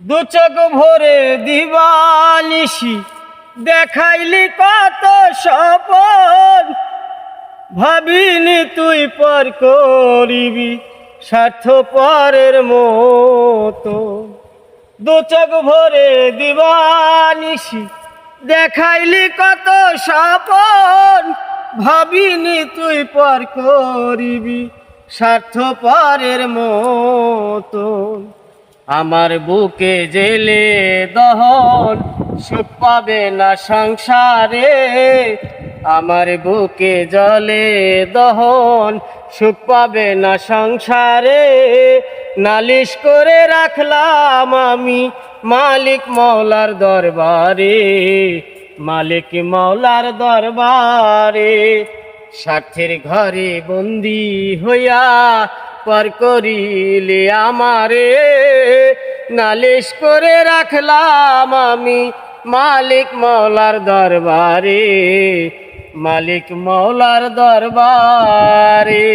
দু চোখ ভরে দিবানিসি দেখাইলি কত সপন ভাবিনি তুই পর করিবি স্বার্থ পরের মতো। দু চোখ ভরে দিবানিসি দেখাইলি কত সপন ভাবিনি তুই পর করিবি স্বার্থ পরের মতন আমার বুকে জেলে দহন, সুখ পাবে না সংসারে। আমার বুকে জলে দহন, সুখ পাবে না সংসারে। নালিশ করে রাখলাম আমি মালিক মৌলার দরবারে, মালিক মৌলার দরবারে। স্বার্থের ঘরে বন্দি হইয়া পর করিলে আমারে। নালিশ করে রাখলাম আমি মালিক মৌলার দরবারে মালিক মৌলার দরবারে।